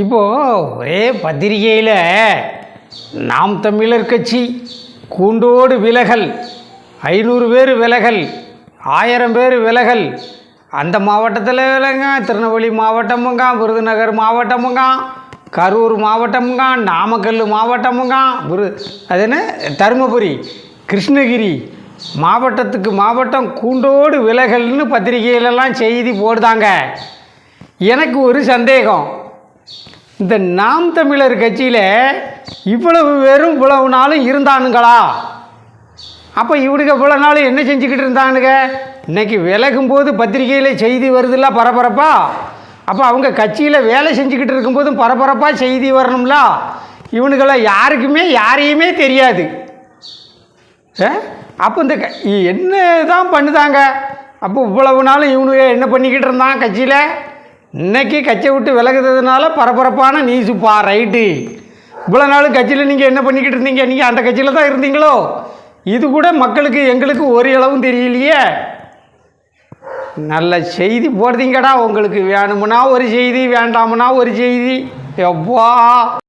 இப்போது ஒரே பத்திரிகையில் நாம் தமிழர் கட்சி கூண்டோடு விலகல் ஐநூறு பேர் விலகல் ஆயிரம் பேர் விலகல் அந்த மாவட்டத்தில் விலங்க திருநெல்வேலி மாவட்டமுங்க விருதுநகர் மாவட்டமுங்க கரூர் மாவட்டமுங்க நாமக்கல் மாவட்டமுங்க விரு அது என்ன? தருமபுரி கிருஷ்ணகிரி மாவட்டத்துக்கு மாவட்டம் கூண்டோடு விலகல்னு பத்திரிகையிலலாம் செய்தி போடுதாங்க. எனக்கு ஒரு சந்தேகம். இந்த நாம் தமிழர் கட்சியில் இவ்வளவு பேரும் இவ்வளவு நாளும் இருந்தானுங்களா? அப்போ இவனுக்கு இவ்வளோ நாள் என்ன செஞ்சுக்கிட்டு இருந்தானுங்க? இன்னைக்கு விலகும் போது பத்திரிகையில் செய்தி வருதுல்ல பரபரப்பா? அப்போ அவங்க கட்சியில் வேலை செஞ்சுக்கிட்டு இருக்கும்போதும் பரபரப்பாக செய்தி வரணும்ல? இவனுக்கெல்லாம் யாருக்குமே யாரையுமே தெரியாது. ஆ? அப்போ இந்த க இ- என்ன தான் பண்ணுதாங்க? அப்போ இவ்வளவு நாள் இவனுக்கு என்ன பண்ணிக்கிட்டு இருந்தான் கட்சியில்? இன்றைக்கி கட்சியை விட்டு விலகுறதுனால பரபரப்பான நியூஸுப்பா ரைட்டு இவ்வளோ நாள் கட்சியில் நீங்கள் என்ன பண்ணிக்கிட்டு இருந்தீங்க? நீங்கள் அந்த கட்சியில் தான் இருந்தீங்களோ? இது கூட மக்களுக்கு எங்களுக்கு ஒரு அளவும் தெரியலையே. நல்ல செய்தி போடுறீங்கடா உங்களுக்கு வேணுமுன்னா ஒரு செய்தி வேண்டாமுன்னா ஒரு செய்தி. எப்பா